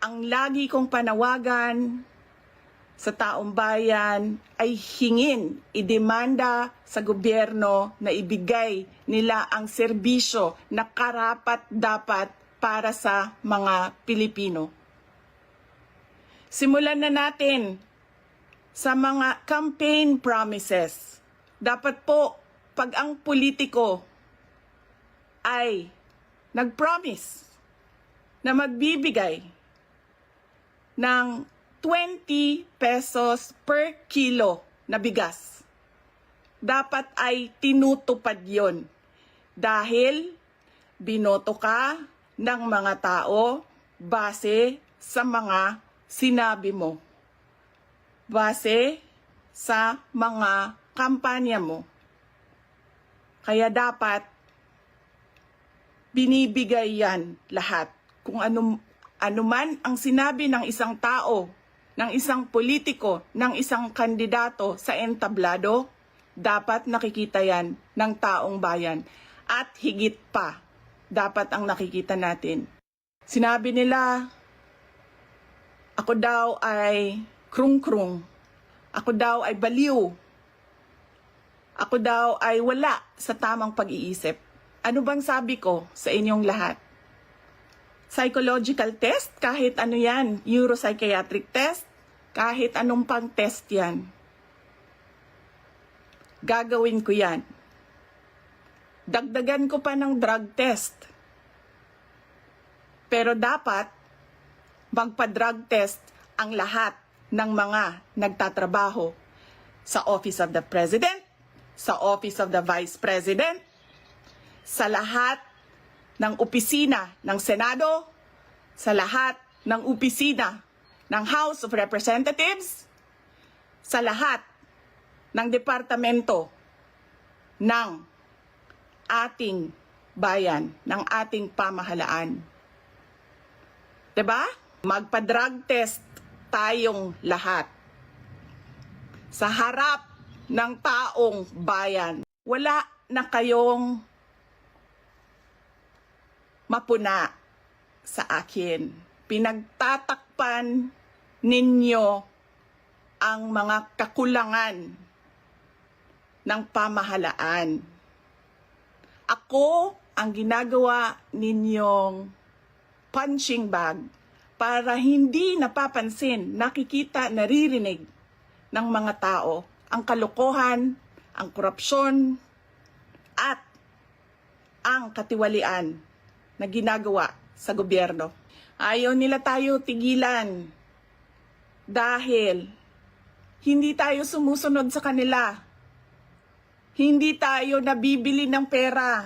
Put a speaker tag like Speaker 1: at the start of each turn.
Speaker 1: ang lagi kong panawagan sa taong bayan ay hingin, idemanda sa gobyerno na ibigay nila ang serbisyo na karapat dapat para sa mga Pilipino. Simulan na natin sa mga campaign promises. Dapat po, pag ang politiko ay nag-promise na magbibigay ng 20 pesos per kilo na bigas. Dapat ay tinutupad yon dahil binoto ka ng mga tao base sa mga sinabi mo. Base sa mga kampanya mo. Kaya dapat binibigay yan lahat. Kung ano, ano man ang sinabi ng isang tao, ng isang politiko, ng isang kandidato sa entablado, dapat nakikita yan ng taong bayan. At higit pa, dapat ang nakikita natin. Sinabi nila, ako daw ay krung-krung. Ako daw ay baliw. Ako daw ay wala sa tamang pag-iisip. Ano bang sabi ko sa inyong lahat? Psychological test, kahit ano yan, neuropsychiatric test, kahit anong pang test yan. Gagawin ko yan. Dagdagan ko pa ng drug test. Pero dapat, magpa-drug test ang lahat ng mga nagtatrabaho sa Office of the President, sa Office of the Vice President, sa lahat ng opisina ng Senado, sa lahat ng opisina ng House of Representatives, sa lahat ng departamento ng ating bayan, ng ating pamahalaan. 'Di ba? Magpa-drug test tayong lahat. Sa harap ng taong bayan. Wala na kayong mapuna sa akin. Pinagtatakpan ninyo ang mga kakulangan ng pamahalaan. Ako ang ginagawa ninyong punching bag para hindi napapansin, nakikita, naririnig ng mga tao ang kalokohan, ang korupsyon, at ang katiwalian na ginagawa sa gobyerno. Ayaw nila tayo tigilan dahil hindi tayo sumusunod sa kanila. Hindi tayo nabibili ng pera